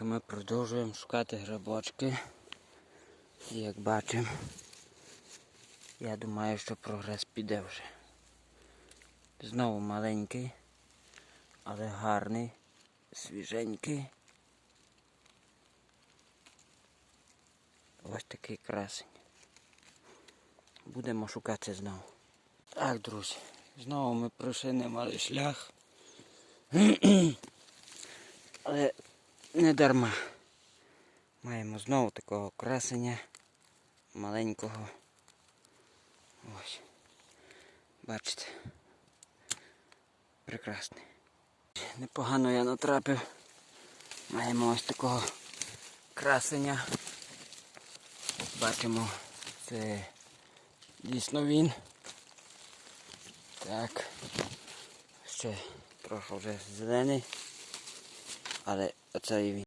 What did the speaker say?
Так, ми продовжуємо шукати грибочки. І як бачимо, я думаю, що прогрес піде вже. Знову маленький, але гарний, свіженький. Ось такий красень. Будемо шукати знову. Так, друзі, знову ми пройшли немалий шлях. Але не дарма. Маємо знову такого красення маленького. Ось. Бачите. Прекрасний. Непогано я натрапив. Маємо ось такого красення. Бачимо, це дійсно він. Так. Ще трохи вже зелений. Але оце і він.